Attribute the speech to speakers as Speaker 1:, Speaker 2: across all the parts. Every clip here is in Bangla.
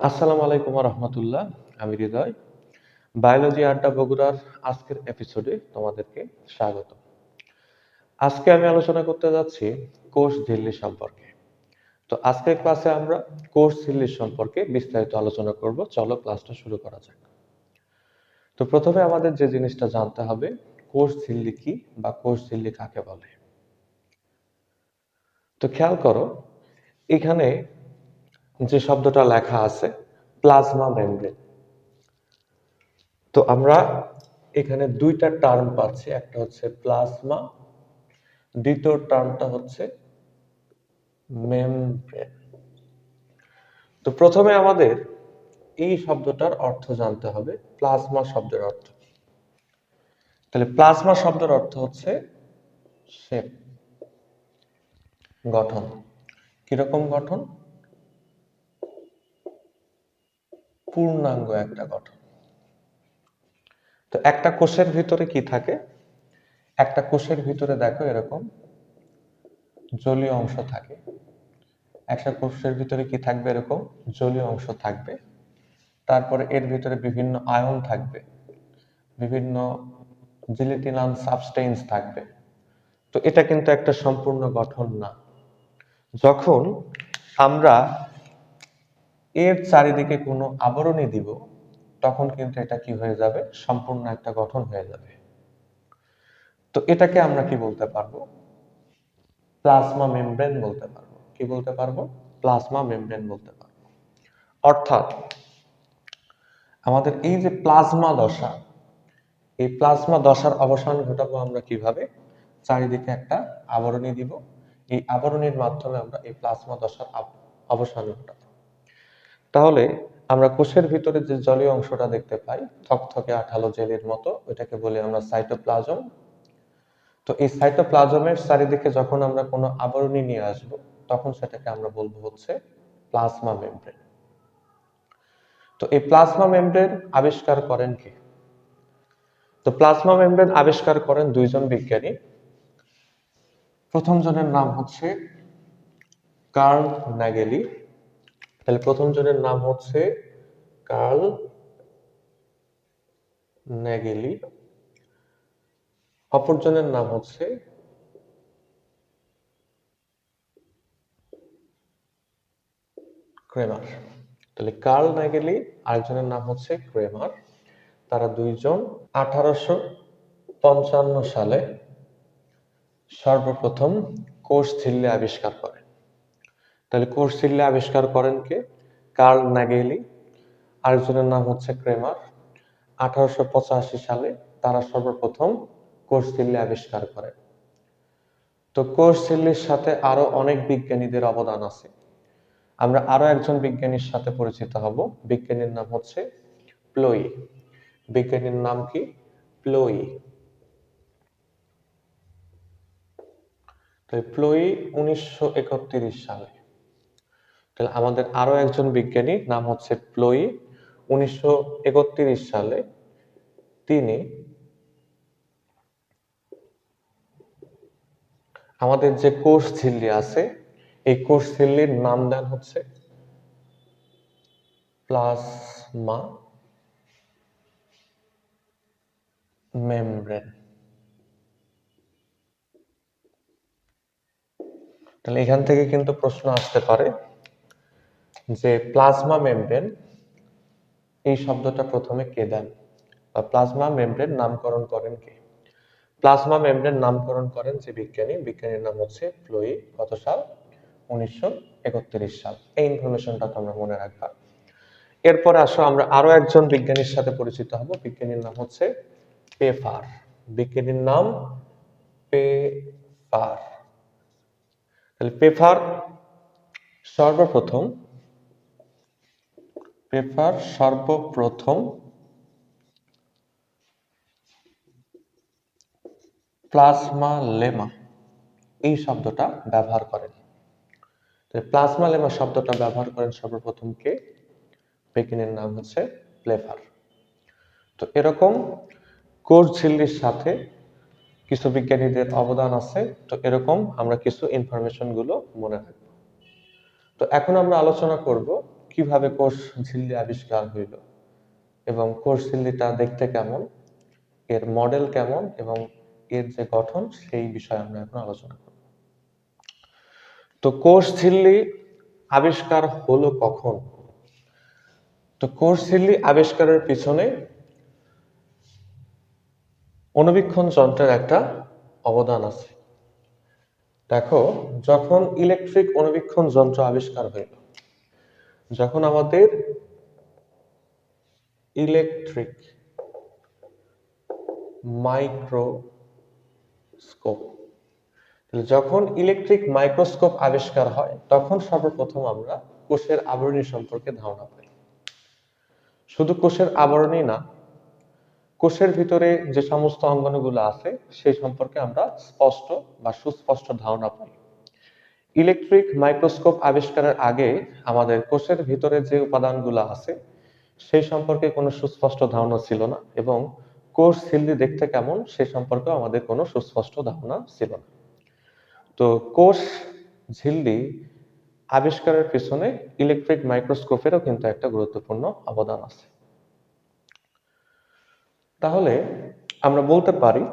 Speaker 1: আসসালামু আলাইকুম রহমতুল্লাহ, আমি হৃদয়। বায়োলজি আড্ডা বগুড়ার আজকের এপিসোডে তোমাদেরকে স্বাগত। আজকে আমি আলোচনা করতে যাচ্ছি কোষ ঝিল্লি সম্পর্কে। তো আজকের ক্লাসে আমরা কোষ ঝিল্লি সম্পর্কে বিস্তারিত আলোচনা করব, চলো ক্লাসটা শুরু করা যাক। তো প্রথমে আমাদের যে জিনিসটা জানতে হবে, কোষ ঝিল্লি কি বা কোষ ঝিল্লি কাকে বলে? তো খেয়াল করো, এখানে যে শব্দটা লেখা আছে প্লাজমা মেমব্রেন তো আমরা এখানে দুইটা টার্ম পাচ্ছি, একটা হচ্ছে প্লাজমা দ্বিতীয় টার্মটা হচ্ছে মেমব্রেন তো প্রথমে আমাদের এই শব্দটার অর্থ জানতে হবে প্লাজমা শব্দের অর্থ তাহলে প্লাজমা শব্দের অর্থ হচ্ছে শেপ গঠন। কীরকম গঠন? পূর্ণাঙ্গ একটা গঠন। তো একটা কোষের ভিতরে কি থাকে? একটা কোষের ভিতরে দেখো এরকম জলীয় অংশ থাকে। একটা কোষের ভিতরে কি থাকবে? এরকম জলীয় অংশ থাকবে। তারপরে এর ভিতরে বিভিন্ন আয়ন থাকবে। বিভিন্ন জিলেটিনাম সাবস্টেন্স থাকবে। তো এটা কিন্তু একটা সম্পূর্ণ গঠন না। যখন আমরা এর চারিদিকে কোনো আবরণী দিব, তখন কিন্তু এটা কি হয়ে যাবে? সম্পূর্ণ একটা গঠন হয়ে যাবে। তো এটাকে আমরা কি বলতে পারব? প্লাজমা মেমব্রেন বলতে পারব। কি বলতে পারব? প্লাজমা মেমব্রেন বলতে পারব। অর্থাৎ আমাদের এই যে প্লাজমা দশা, এই প্লাজমা দশার অবসান ঘটাবো আমরা কীভাবে? চারিদিকে একটা আবরণী দিব। এই আবরণীর মাধ্যমে আমরা এই প্লাজমা দশার অবসান ঘটাবো। তাহলে আমরা কোষের ভিতরে যে জলীয় অংশটা দেখতে পাই, থকথকে আঠালো জেলের মতো, ওইটাকে বলি আমরা সাইটোপ্লাজম। তো এই সাইটোপ্লাজমের চারিদিকে যখন আমরা কোনো আবরণী নিয়ে আসব, তখন সেটাকে আমরা বলব হচ্ছে প্লাজমা মেমব্রেন। তো এই প্লাজমা মেমব্রেন আবিষ্কার করেন কে? তো প্লাজমা মেমব্রেন আবিষ্কার করেন দুইজন বিজ্ঞানী। প্রথম জনের নাম হচ্ছে কার্ল ন্যাগেলি তাহলে প্রথম জনের নাম হচ্ছে কার্ল ন্যাগেলি। অপরজনের নাম হচ্ছে ক্রেমার। তাহলে কার্ল ন্যাগেলি, আরেকজনের নাম হচ্ছে ক্রেমার। তারা দুইজন আঠারোশো পঞ্চান্ন সালে সর্বপ্রথম কোষ ঝিল্লি আবিষ্কার করেন তাহলে কোষ ঝিল্লি আবিষ্কার করেন কে? কার্ল ন্যাগেলি আরেকজনের নাম হচ্ছে ক্রেমার। আঠারোশো পঁচাশি সালে তারা সর্বপ্রথম কোষ ঝিল্লি আবিষ্কার করেন তো কোষ ঝিল্লির সাথে আরও অনেক বিজ্ঞানীদের অবদান আছে। আমরা আরও একজন বিজ্ঞানীর সাথে পরিচিত হব। বিজ্ঞানীর নাম হচ্ছে প্লোই বিজ্ঞানীর নাম কি? প্লোই তো প্লোই উনিশশো সালে। তাহলে আমাদের আরও একজন বিজ্ঞানী, নাম হচ্ছে প্লোই উনিশশো সালে তিনি আমাদের যে কোষ ঝিল্লি আছে, এই কোষ ঝিল্লির নাম দেন হচ্ছে প্লাজমা মেমব্রেন। তাহলে এখান থেকে কিন্তু প্রশ্ন আসতে পারে যে প্লাজমা মেমব্রেন, এই শব্দটা প্রথমে কে দেন? বা প্লাজমা মেমব্রেন নামকরণ করেন কে? প্লাজমা মেমব্রেন নামকরণ করেন যে বিজ্ঞানী, বিজ্ঞানীর নাম হচ্ছে প্লোই কত সাল? উনিশশো সাল। এই ইনফরমেশনটা তোমরা মনে রাখবা। এরপরে আসো, আমরা আরও একজন বিজ্ঞানীর সাথে পরিচিত হব। বিজ্ঞানীর নাম হচ্ছে পেফার। বিজ্ঞানীর নাম পেফার। তাহলে পেফার সর্বপ্রথম পেফার সর্বপ্রথম প্লাজমা লেমা। এই শব্দটা ব্যবহার করেন। প্লাজমা লেমা শব্দটা ব্যবহার করেন সর্বপ্রথম কে? বিজ্ঞানীর নাম হচ্ছে প্লেফার তো এরকম কোষ ঝিল্লির সাথে কিছু বিজ্ঞানীদের অবদান আছে। তো এরকম আমরা কিছু ইনফরমেশনগুলো মনে রাখব। তো এখন আমরা আলোচনা করব কীভাবে কোষ ঝিল্লি আবিষ্কার হইল এবং কোষ ঝিল্লিটা দেখতে কেমন, এর মডেল কেমন এবং এর যে গঠন সেই বিষয়ে আমরা এখন আলোচনা করব। তো কোষ ঝিল্লি আবিষ্কার হলো কখন? তো কোষ ঝিল্লি আবিষ্কারের পিছনে অণুবীক্ষণ যন্ত্রের একটা অবদান আছে। দেখো, যখন ইলেকট্রিক অণুবীক্ষণ যন্ত্র আবিষ্কার হইল যখন আমাদের ইলেকট্রিক মাইক্রোস্কোপ যখন ইলেকট্রিক মাইক্রোস্কোপ আবিষ্কার হয়, তখন সর্বপ্রথম আমরা কোষের আবরণী সম্পর্কে ধারণা পাই। শুধু কোষের আবরণী না, কোষের ভিতরে যে সমস্ত অঙ্গাণুগুলো আছে, সেই সম্পর্কে আমরা স্পষ্ট বা সুস্পষ্ট ধারণা পাই। ইলেকট্রিক মাইক্রোস্কোপ আবিষ্কারের আগে আমাদের কোষের ভিতরে যে উপাদানগুলো আছে, সেই সম্পর্কে কোনো সুস্পষ্ট ধারণা ছিল না এবং কোষ ঝিল্লি দেখতে কেমন সে সম্পর্কে আমাদের কোনো সুস্পষ্ট ধারণা ছিল না। তো কোষ ঝিল্লি আবিষ্কারের পিছনে ইলেকট্রিক মাইক্রোস্কোপেরও কিন্তু একটা গুরুত্বপূর্ণ অবদান আছে। তাহলে আমরা বলতে পারি,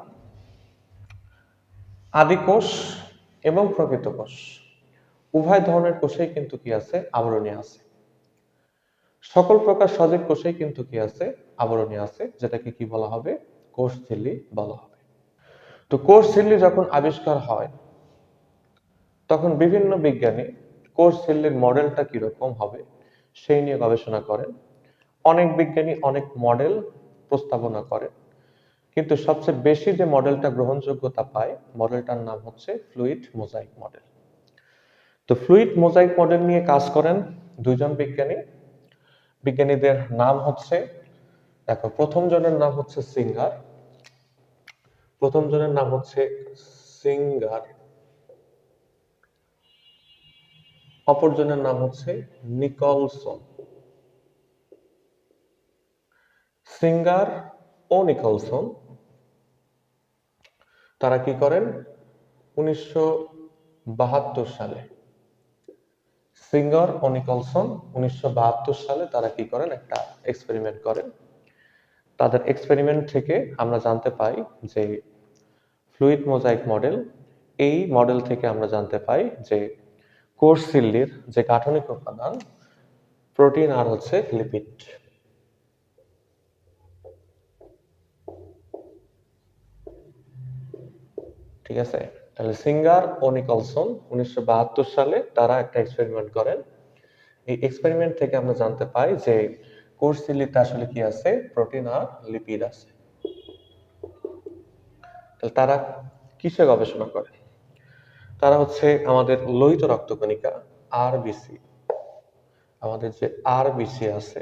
Speaker 1: আদি কোষ এবং প্রকৃত কোষ। উভয় ধরনের কোষেই কিন্তু কি আছে? আবরণী আছে। সকল প্রকার সজীব কোষেই কিন্তু কি আছে? আবরণী আছে, যেটাকে কি বলা হবে? কোষ ঝিল্লি বলা হবে। তো কোষ ঝিল্লি যখন আবিষ্কার হয়, তখন বিভিন্ন বিজ্ঞানী কোষ ঝিল্লির মডেলটা কীরকম হবে সেই নিয়ে গবেষণা করেন। অনেক বিজ্ঞানী অনেক মডেল প্রস্তাবনা করেন। কিন্তু সবচেয়ে বেশি যে মডেলটা গ্রহণযোগ্যতা পায়, মডেলটার নাম হচ্ছে ফ্লুইড মোজাইক মডেল। তো ফ্লুইড মোজাইক মডেল নিয়ে কাজ করেন দুইজন বিজ্ঞানী। বিজ্ঞানীদের নাম হচ্ছে, দেখো, প্রথম জনের নাম হচ্ছে সিঙ্গার। প্রথম জনের নাম হচ্ছে সিঙ্গার। অপরজনের নাম হচ্ছে নিকলসন। সিঙ্গার ও নিকলসন, তারা কি করেন? উনিশশো বাহাত্তর সালে সিঙ্গার ও নিকলসন উনিশশো বাহাত্তর সালে তারা কি করেন? একটা এক্সপেরিমেন্ট করেন। তাদের এক্সপেরিমেন্ট থেকে আমরা জানতে পাই যে ফ্লুইড মোজাইক মডেল এই মডেল থেকে আমরা জানতে পাই যে কোষ সিল্লির যে গাঠনিক উপাদান প্রোটিন আর হচ্ছে লিপিড ঠিক আছে? তাহলে সিঙ্গার ও নিকলসন উনিশশো বাহাত্তর সালে তারা একটা এক্সপেরিমেন্ট করেন। এই এক্সপেরিমেন্ট থেকে আমরা জানতে পাই যে কোষ ঝিল্লিতে আসলে কি আছে? প্রোটিন আর লিপিড আছে। তারা কিসে গবেষণা করে? তারা হচ্ছে আমাদের লোহিত রক্তকণিকা আরবিসি আমাদের যে আরবিসি আছে,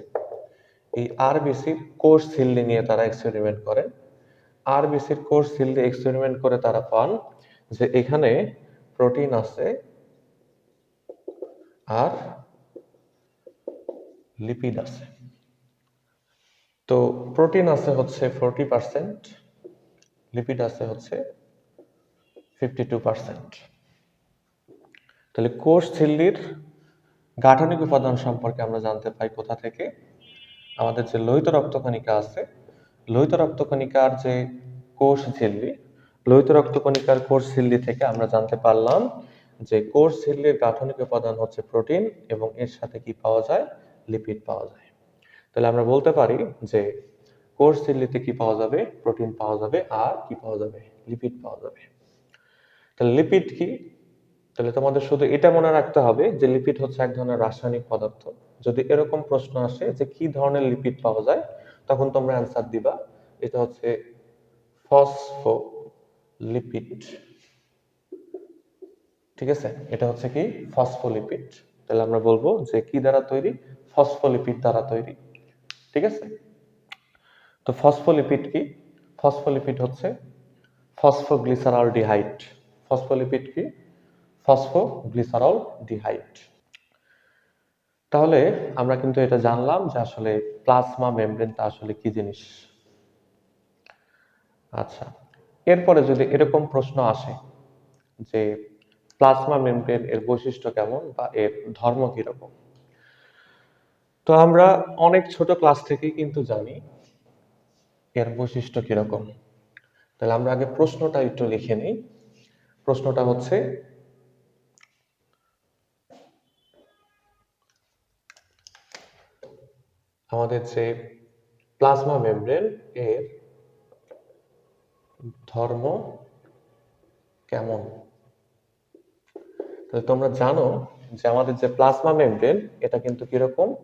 Speaker 1: এই আরবিসির কোষ ঝিল্লি নিয়ে তারা এক্সপেরিমেন্ট করেন। আরবিসির কোষ ঝিল্লি এক্সপেরিমেন্ট করে তারা পান যে এখানে প্রোটিন আছে আর লিপিড আছে। তো প্রোটিন আছে হচ্ছে ফোরটি পার্সেন্ট, লিপিড আছে হচ্ছে ফিফটি টু পার্সেন্ট। তাহলে কোষ ঝিল্লির গাঠনিক উপাদান সম্পর্কে আমরা জানতে পাই কোথা থেকে? আমাদের যে লোহিত রক্তকণিকা আছে, লোহিত রক্তকণিকার যে কোষ ঝিল্লি লোহিত রক্তকণিকার কোষ ঝিল্লি থেকে আমরা জানতে পারলাম যে কোষ ঝিল্লির গাঠনিক উপাদান হচ্ছে প্রোটিন এবং এর সাথে কি পাওয়া যায়? লিপিড পাওয়া যায়। তাহলে আমরা বলতে পারি যে কোষ ঝিল্লিতে কি পাওয়া যাবে? প্রোটিন পাওয়া যাবে। আর কি পাওয়া যাবে? লিপিড পাওয়া যাবে। তাহলে লিপিড কি? তাহলে তোমাদের শুধু এটা মনে রাখতে হবে যে লিপিড হচ্ছে এক ধরনের রাসায়নিক পদার্থ। যদি এরকম প্রশ্ন আসে যে কি ধরনের লিপিড পাওয়া যায়, তখন তোমরা অ্যান্সার দিবা। এটা হচ্ছে ফসফো লিপিড। ঠিক আছে? এটা হচ্ছে কি? ফসফোলিপিড। তাহলে আমরা বলব যে কি দ্বারা তৈরি? ফসফোলিপিড দ্বারা তৈরি। ঠিক আছে? তো ফসফোলিপিড কি? ফসফোলিপিড হচ্ছে ফসফোগ্লিসারল ডিহাইড ফসফোলিপিড কি? ফসফোগ্লিসারল ডিহাইড তাহলে আমরা কিন্তু এটা জানলাম যে আসলে প্লাজমা মেমব্রেনটা আসলে কি জিনিস। আচ্ছা। এরপরে যদি এরকম প্রশ্ন আসে যে প্লাজমা মেমব্রেন এর বৈশিষ্ট্য কেমন বা এর ধর্ম কীরকম? তো আমরা অনেক ছোট ক্লাস থেকেই কিন্তু জানি এর বৈশিষ্ট্য কীরকম। তাহলে আমরা আগে প্রশ্নটা একটু লিখে নিই। প্রশ্নটা হচ্ছে, আমাদের যে প্লাজমা মেমব্রেন এর ধর্ম কেমন? তাহলে তোমরা জানো যে আমাদের যে প্লাজমা মেমব্রেন, এটা কিন্তু কীরকম?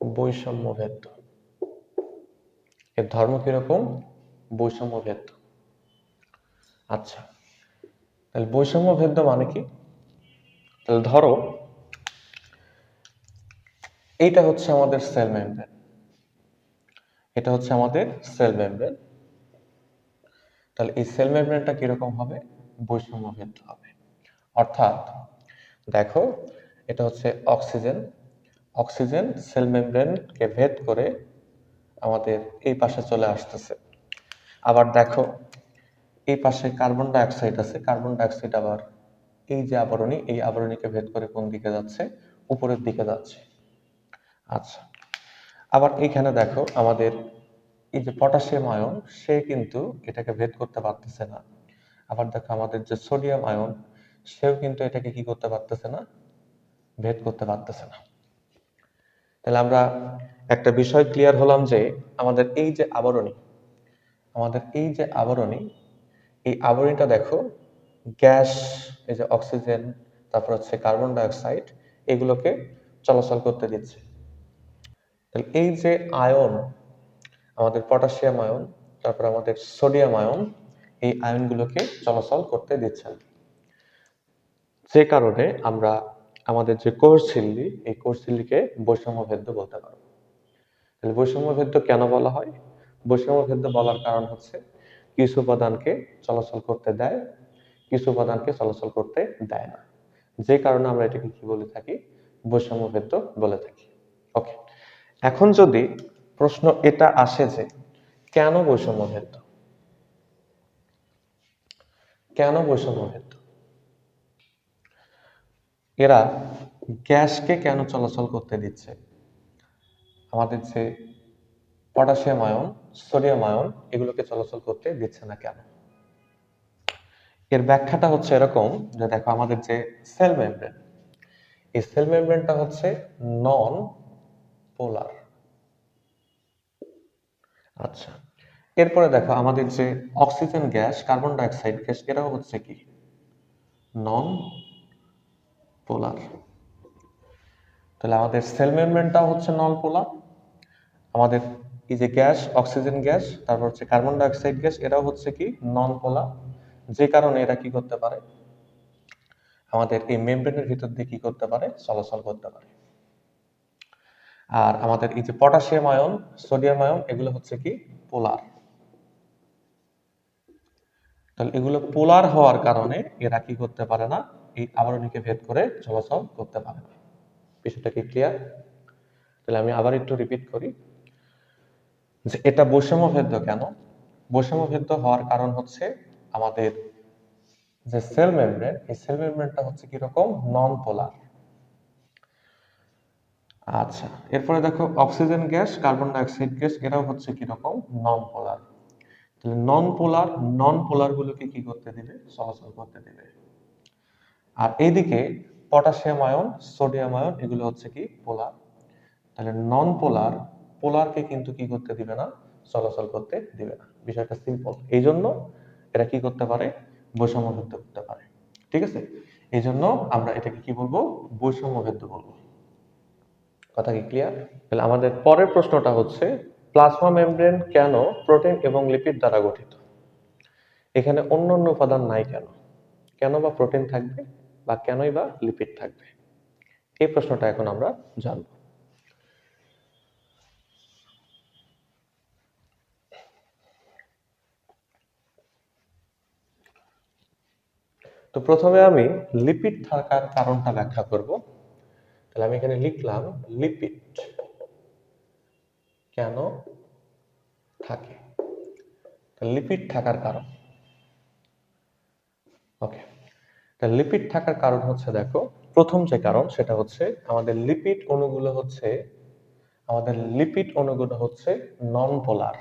Speaker 1: বৈষম্য ভেদ্য এর ধর্ম কীরকম? বৈষম্য ভেদ্য আচ্ছা তাহলে বৈষম্য ভেদ্য মানে কি? তাহলে ধরো, এইটা হচ্ছে আমাদের সেল মেমব্রেন। এটা হচ্ছে আমাদের সেল মেমব্রেন তাহলে এই সেল মেমব্রেনটা কীরকম হবে? বৈষম্য ভেদ্য হবে। অর্থাৎ দেখো, এটা হচ্ছে অক্সিজেন অক্সিজেন সেল মেমব্রেনকে ভেদ করে আমাদের এই পাশে চলে আসতেছে। আবার দেখো, এই পাশে কার্বন ডাইঅক্সাইড আছে। কার্বন ডাইঅক্সাইড আবার এই যে আবরণী, এই আবরণীকে ভেদ করে কোন দিকে যাচ্ছে? উপরের দিকে যাচ্ছে। আচ্ছা আবার এইখানে দেখো আমাদের এই যে পটাশিয়াম আয়ন, সে কিন্তু এটাকে ভেদ করতে পারতেছে না। আবার দেখো আমাদের যে সোডিয়াম আয়ন, সেও কিন্তু এটাকে কি করতে পারতেছে না? ভেদ করতে পারতেছে না। তাহলে আমরা একটা বিষয় ক্লিয়ার হলাম যে আমাদের এই যে আবরণী, আমাদের এই যে আবরণী, এই আবরণীটা দেখো গ্যাস, এই যে অক্সিজেন, তারপর হচ্ছে কার্বন ডাইঅক্সাইড, এগুলোকে চলাচল করতে দিচ্ছে। তাহলে এই যে আয়ন, আমাদের পটাশিয়াম আয়ন, তারপর আমাদের সোডিয়াম আয়ন, এই আয়নগুলোকে চলাচল করতে দিচ্ছে না যে কারণে আমরা আমাদের যে কোষঝিল্লি এই কোষঝিল্লিকে বৈষম্য ভেদ্য বলতে পারব। তাহলে বৈষম্য ভেদ্য কেন বলা হয়? বৈষম্য ভেদ্য বলার কারণ হচ্ছে কিছু উপাদানকে চলাচল করতে দেয়, কিছু উপাদানকে চলাচল করতে দেয় না। যে কারণে আমরা এটাকে কি বলে থাকি? বৈষম্য ভেদ্য বলে থাকি। ওকে এখন যদি প্রশ্ন এটা আসে যে কেন বৈষম্য ভেদ্য? কেন বৈষম্য ভেদ্য? এরা গ্যাসকে কেন চলাচল করতে দিচ্ছে? আমাদের যে পটাশিয়াম আয়ন, সোডিয়াম আয়ন, এগুলোকে চলাচল করতে দিচ্ছে না কেন? এর ব্যাখ্যাটা হচ্ছে এরকম যে দেখো আমাদের যে সেল মেমব্রেন, এই সেল মেমব্রেনটা হচ্ছে নন পোলার আচ্ছা এরপরে দেখো আমাদের যে oxygen gas carbon dioxide gas এরাও হচ্ছে কি? নন পোলার তাহলে আমাদের সেল মেমব্রেনটাও হচ্ছে নন পোলার আমাদের এই যে গ্যাস অক্সিজেন গ্যাস তারপর হচ্ছে কার্বন ডাইঅক্সাইড গ্যাস এরাও হচ্ছে কি? নন পোলার যে কারণে এরা কি করতে পারে? আমাদের এই মেমব্রেনের ভিতর দিয়ে কি করতে পারে? চলাচল করতে পারে। আর আমাদের এই যে পটাশিয়াম আয়ন, সোডিয়াম আয়ন, এগুলো হচ্ছে কি? পোলার। তাহলে এগুলো পোলার হওয়ার কারণে এরা কি করতে পারে না? এই আবরণীকে ভেদ করে চলাচল করতে পারে না। বিষয়টা কি ক্লিয়ার তাহলে আমি আবার একটু রিপিট করি। যে এটা বৈষম্য ভেদ্য কেন? বৈষম্য ভেদ্য হওয়ার কারণ হচ্ছে আমাদের যে সেল মেমব্রেন এই সেল মেমব্রেনটা হচ্ছে কীরকম? নন পোলার আচ্ছা এরপরে দেখো oxygen gas carbon dioxide gas এরাও হচ্ছে কীরকম? নন পোলার তাহলে নন পোলার নন পোলার গুলোকে কি করতে দিবে? চলাচল করতে দিবে। আর এইদিকে পটাশিয়াম আয়ন সোডিয়াম আয়ন এগুলো হচ্ছে কি? পোলার তাহলে নন পোলার পোলারকে কিন্তু কি করতে দিবে না? চলাচল করতে দিবে না। বিষয়টা সিম্পল এই জন্য এরা কি করতে পারে? বৈষম্য করতে পারে। ঠিক আছে? এই জন্য আমরা এটাকে কি বলব? বৈষম্য বলব। কথা কি ক্লিয়ার তাহলে আমাদের পরের প্রশ্নটা হচ্ছে প্লাজমা মেমব্রেন কেন প্রোটিন এবং লিপিড দ্বারা গঠিত? এখানে অন্য অন্য উপাদান নাই কেন? কেন বা প্রোটিন থাকবে বা কেনই বা লিপিড থাকবে? এই প্রশ্নটা এখন আমরা জানব। তো প্রথমে আমি লিপিড থাকার কারণটা ব্যাখ্যা করব। তাহলে আমি এখানে লিখলাম লিপিড কেন থাকে? লিপিড থাকার কারণ। ওকে লিপিড থাকার কারণ হচ্ছে, দেখো, প্রথম যে কারণ, সেটা হচ্ছে আমাদের লিপিড অণুগুলো হচ্ছে, আমাদের লিপিড অণুগুলো হচ্ছে নন পোলার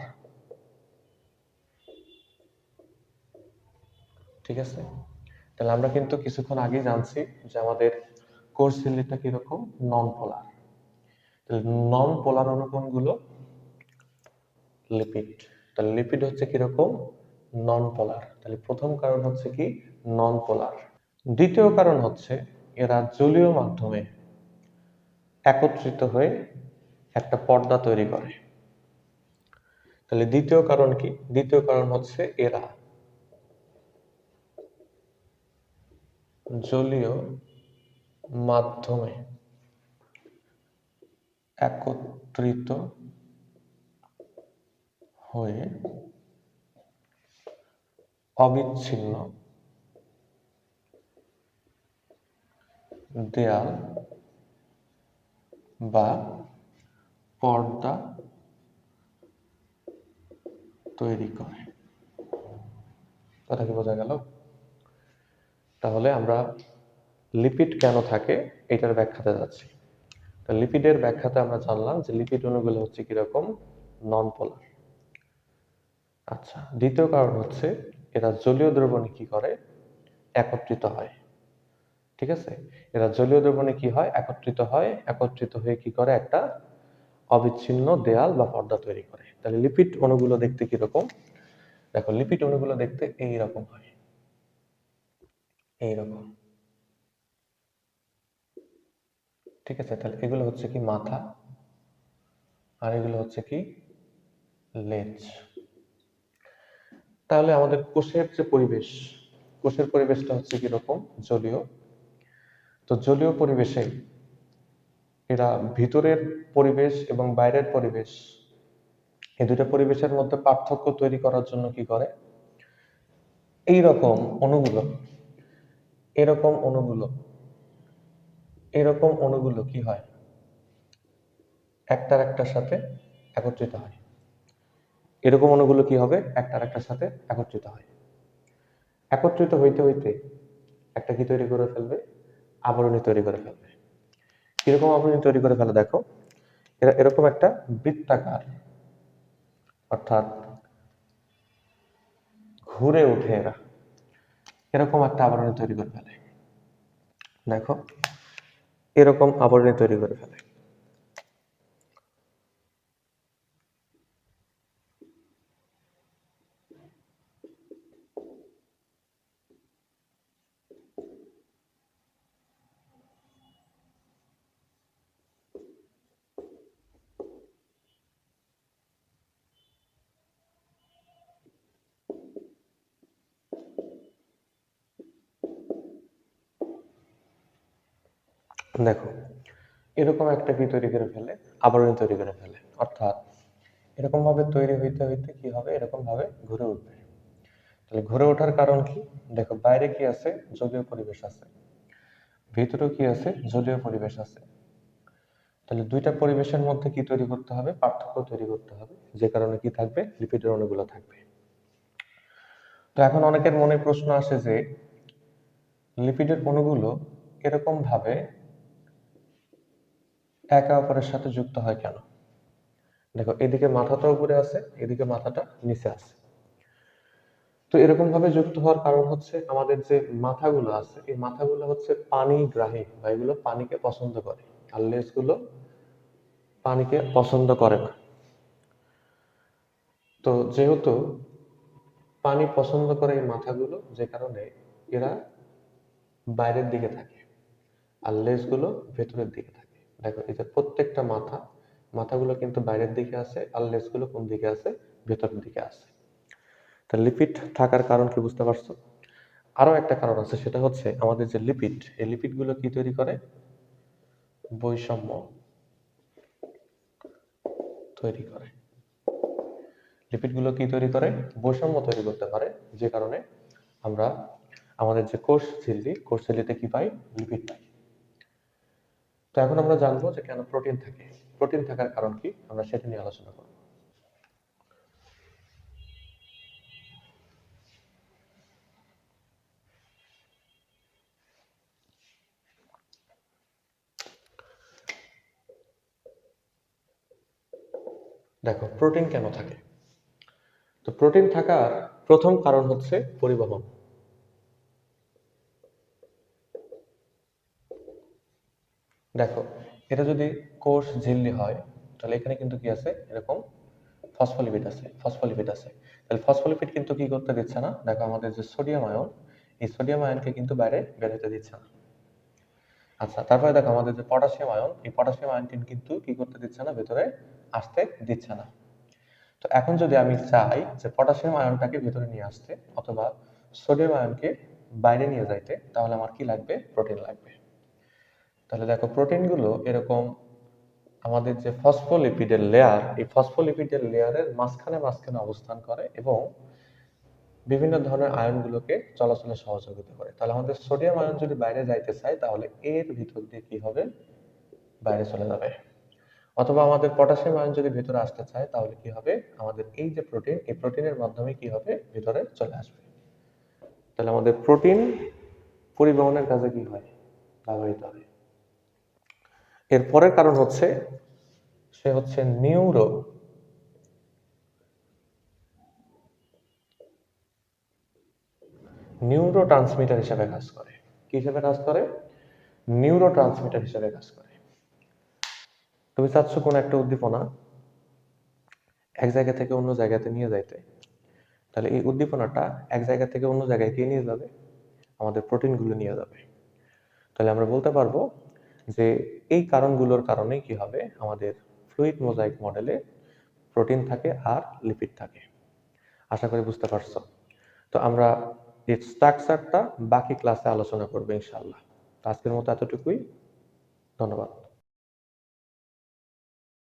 Speaker 1: ঠিক আছে? তাহলে আমরা কিন্তু কিছুক্ষণ আগেই জানছি যে আমাদের কোষ ঝিল্লিটা কীরকম? নন পোলার তাহলে নন পোলার অনুকোণগুলো লিপিড তাহলে লিপিড হচ্ছে কীরকম? নন পোলার তাহলে প্রথম কারণ হচ্ছে কি? নন পোলার দ্বিতীয় কারণ হচ্ছে এরা জলীয় মাধ্যমে একত্রিত হয়ে একটা পর্দা তৈরি করে। তাহলে দ্বিতীয় কারণ কি? দ্বিতীয় কারণ হচ্ছে এরা জলীয় মাধ্যমে একত্রিত হয়ে অবিচ্ছিন্ন দেয়াল বা পর্দা তৈরি করে। কথা কি বোঝা গেল? তাহলে আমরা লিপিড কেন থাকে এটার ব্যাখ্যাতে যাচ্ছি। লিপিডের ব্যাখ্যাতে আমরা জানলাম যে লিপিড অণুগুলো হচ্ছে কীরকম নন পোলার আচ্ছা দ্বিতীয় কারণ হচ্ছে এরা জলীয় দ্রবণে কি করে? একত্রিত হয়। ঠিক আছে? এরা জলীয় দ্রবণে কি হয়? একত্রিত হয়। একত্রিত হয়ে কি করে? একটা অবিচ্ছিন্ন দেয়াল বা পর্দা তৈরি করে। তাহলে লিপিড অণুগুলো দেখতে কীরকম দেখো, লিপিড অণুগুলো দেখতে এই রকম হয়। এইরকম ঠিক আছে, তাহলে এগুলো হচ্ছে কি মাথা আর এগুলো হচ্ছে কি লেজ। তাহলে আমাদের কোষের যে পরিবেশ, কোষের পরিবেশটা হচ্ছে কীরকম? জলীয়। তো জলীয় পরিবেশে এরা ভিতরের পরিবেশ এবং বাইরের পরিবেশ, এই দুটো পরিবেশের মধ্যে পার্থক্য তৈরি করার জন্য কি করে? এই রকম অণুগুলো, এরকম অণুগুলো এরকম অণুগুলো কি হয়? একটার একটার সাথে একত্রিত হয়। এরকম অণুগুলো কি হবে? একটার একটার সাথে একত্রিত হয়। একত্রিত হইতে হইতে একটা কি তৈরি করে ফেলবে? আবরণী তৈরি করে ফেলবে। কীরকম আবরণী তৈরি করে ফেলে দেখো? এরা, এরকম একটা বৃত্তাকার, অর্থাৎ ঘুরে ওঠে এরা। এরকম একটা আবরণী তৈরি করে ফেলে। দেখো এরকম আবরণী তৈরি করে ফেলে। দেখো, এরকম একটা কি তৈরি করে ফেলে আবরণী তৈরি করে ফেলে অর্থাৎ এরকম ভাবে তৈরি হইতে হইতে কি হবে? এরকম ভাবে ঘুরে উঠবে। তাহলে ঘুরে ওঠার কারণ কি? দেখো, বাইরে কি আছে? জলীয় পরিবেশ আছে। ভিতরেও কি আছে? জলীয় পরিবেশ আছে। তাহলে দুইটা পরিবেশের মধ্যে কি তৈরি করতে হবে? পার্থক্য তৈরি করতে হবে। যে কারণে কি থাকবে? লিপিডের অণুগুলো থাকবে। তো এখন অনেকের মনে প্রশ্ন আসে যে, লিপিডের অণুগুলো এরকম ভাবে একে অপরের সাথে যুক্ত হয় কেন? দেখো, এদিকে মাথাটা উপরে আছে, এদিকে মাথাটা নিচে আছে। তো এরকম ভাবে যুক্ত হওয়ার কারণ হচ্ছে আমাদের যে মাথাগুলো আছে, এই মাথাগুলো হচ্ছে পানি গ্রাহী বা এগুলো পানিকে পছন্দ করে, আর লেজগুলো পানিকে পছন্দ করে না। তো যেহেতু পানি পছন্দ করে এই মাথাগুলো, যে কারণে এরা বাইরের দিকে থাকে, আর লেজগুলো ভেতরের দিকে থাকে। দেখো, এই যে প্রত্যেকটা মাথা, মাথাগুলো কিন্তু বাইরের দিকে আছে আর লেজগুলো কোন দিকে আছে? ভেতরের দিকে আছে। তা লিপিড থাকার কারণ কি বুঝতে পারছ? আরও একটা কারণ আছে, সেটা হচ্ছে আমাদের যে লিপিড, এই লিপিডগুলো কি তৈরি করে? বৈষম্য তৈরি করে। লিপিডগুলো কি তৈরি করে? বৈষম্য তৈরি করতে পারে, যে কারণে আমরা আমাদের যে কোষ ঝিল্লি, কোষ ঝিল্লিতে কি পাই? লিপিড পাই। তো এখন আমরা জানব যে কেন প্রোটিন থাকে। প্রোটিন থাকার কারণ কি? আমরা সেটা নিয়ে আলোচনা করব। দেখো প্রোটিন কেন থাকে? তো প্রোটিন থাকার প্রথম কারণ হচ্ছে পরিবহন। দেখো, এটা যদি কোষ ঝিল্লি হয়, তাহলে এখানে কিন্তু কি আছে? এরকম ফসফোলিপিড আছে ফসফোলিপিড আছে। তাহলে ফসফোলিপিড কিন্তু কি করতে দিচ্ছে না? দেখো, আমাদের যে সোডিয়াম আয়ন, এই সোডিয়াম আয়নকে কিন্তু বাইরে বের হতে দিচ্ছে না। আচ্ছা তারপরে দেখো, আমাদের যে পটাশিয়াম আয়ন, এই পটাশিয়াম আয়নকে কিন্তু কি করতে দিচ্ছে না? ভেতরে আসতে দিচ্ছে না। তো এখন যদি আমি চাই যে পটাশিয়াম আয়নটাকে ভেতরে নিয়ে আসতে, অথবা সোডিয়াম আয়নকে বাইরে নিয়ে যাইতে, তাহলে আমার কি লাগবে? প্রোটিন লাগবে। তাহলে দেখো প্রোটিনগুলো এরকম আমাদের যে ফসফোলিপিডের লেয়ার এই ফসফোলিপিডের লেয়ারের মাঝখানে মাঝখানে অবস্থান করে এবং বিভিন্ন ধরনের আয়নগুলোকে চলাচলে সহযোগিতা করে। তাহলে আমাদের সোডিয়াম আয়ন যদি বাইরে যাইতে চায়, তাহলে এর ভিতর দিয়ে কি হবে? বাইরে চলে যাবে। অথবা আমাদের পটাশিয়াম আয়ন যদি ভিতরে আসতে চায়, তাহলে কি হবে? আমাদের এই যে প্রোটিন এই প্রোটিনের মাধ্যমে কি হবে? ভিতরে চলে আসবে। তাহলে আমাদের প্রোটিন পরিবহনের কাজে কি হয়? ব্যবহৃত হয় এর পরের কারণ হচ্ছে, সে হচ্ছে নিউরো নিউরো ট্রান্সমিটার হিসেবে কাজ করে। কি হিসেবে কাজ করে? নিউরো ট্রান্সমিটার হিসেবে কাজ করে। তুমি চাচ্ছ কোন একটা উদ্দীপনা এক জায়গা থেকে অন্য জায়গাতে নিয়ে যাইতে। তাহলে এই উদ্দীপনাটা এক জায়গা থেকে অন্য জায়গায় কে নিয়ে যাবে? আমাদের প্রোটিনগুলো নিয়ে যাবে। তাহলে আমরা বলতে পারব যে এই কারণগুলোর কারণেই কি হবে? আমাদের ফ্লুইড মোজাইক মডেলে প্রোটিন থাকে আর লিপিড থাকে। আশা করি বুঝতে পারছ? তো আমরা এর স্ট্রাকচারটা বাকি ক্লাসে আলোচনা করব ইনশাল্লাহ আজকের মতো এতটুকুই। ধন্যবাদ।